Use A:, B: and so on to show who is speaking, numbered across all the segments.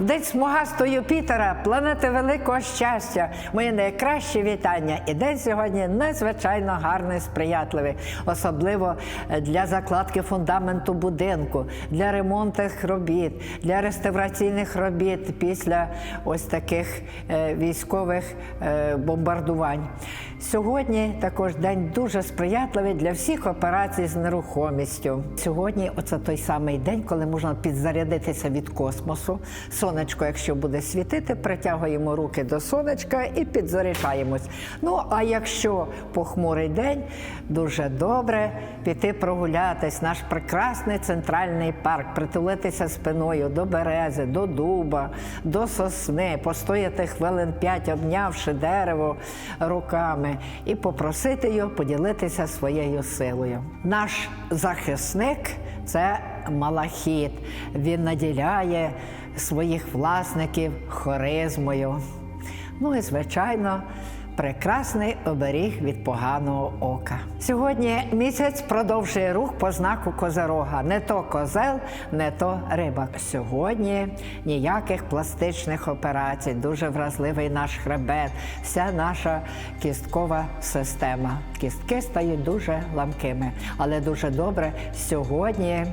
A: День смугастого Юпітера, планети великого щастя. Моє найкраще вітання. І день сьогодні надзвичайно гарний, сприятливий, особливо е, для закладки фундаменту будинку, для ремонтних робіт, для реставраційних робіт після ось таких е, військових е, бомбардувань. Сьогодні також день дуже сприятливий для всіх операцій з нерухомістю. Сьогодні оце той самий день, коли можна підзарядитися від космосу. Сонечко, якщо буде світити, притягуємо руки до сонечка і підзаряджаємось. Ну а якщо похмурий день, дуже добре піти прогулятись. Наш прекрасний центральний парк, притулитися спиною до берези, до дуба, до сосни, постояти хвилин п'ять, обнявши дерево руками, і попросити його поділитися своєю силою. Наш захисник це малахіт. Він наділяє своїх власників хоризмою. Ну і звичайно. Прекрасний оберіг від поганого ока. Сьогодні місяць продовжує рух по знаку Козерога. Не то козел, не то риба. Сьогодні ніяких пластичних операцій. Дуже вразливий наш хребет, вся наша кісткова система. Кістки стають дуже ламкими, але дуже добре сьогодні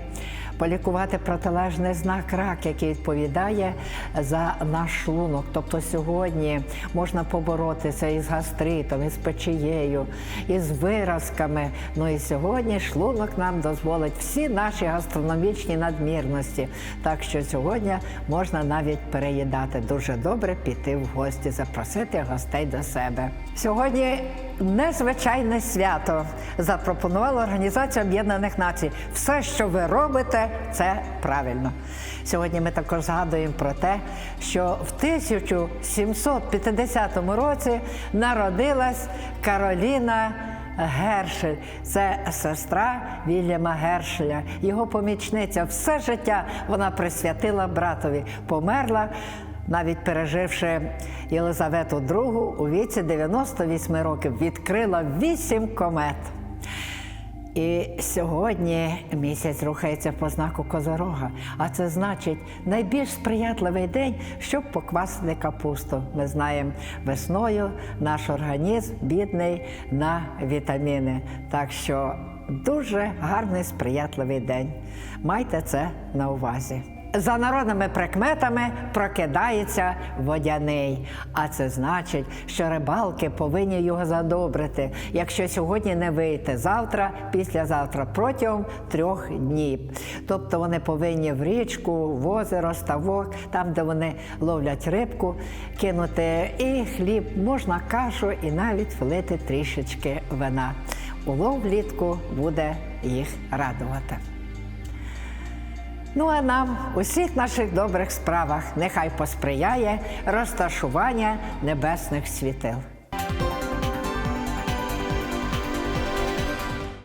A: полікувати протилежний знак рак, який відповідає за наш шлунок. Тобто сьогодні можна поборотися із гастритом, із печією, із виразками. Ну і сьогодні шлунок нам дозволить всі наші гастрономічні надмірності. Так що сьогодні можна навіть переїдати. Дуже добре піти в гості, запросити гостей до себе. Сьогодні незвичайне свято запропонувала Організація Об'єднаних Націй. Все, що ви робите, це правильно. Сьогодні ми також згадуємо про те, що в 1750 році народилась Кароліна. Гершель це сестра Вільяма Гершеля, його помічниця. Все життя вона присвятила братові. Померла, навіть переживши Єлизавету II у віці 98 років, відкрила вісім комет. І сьогодні місяць рухається по знаку Козорога, а це значить найбільш сприятливий день, щоб поквасити капусту. Ми знаємо, весною наш організм бідний на вітаміни. Так що дуже гарний сприятливий день. Майте це на увазі. За народними прикметами прокидається водяний, а це значить, що рибалки повинні його задобрити. Якщо сьогодні не вийти, завтра, післязавтра, протягом трьох днів. Тобто вони повинні в річку, в озеро, ставок, там, де вони ловлять рибку, кинути і хліб, можна кашу, і навіть влити трішечки вина. Улов влітку буде їх радувати. Ну а нам у всіх наших добрих справах нехай посприяє розташування небесних світил.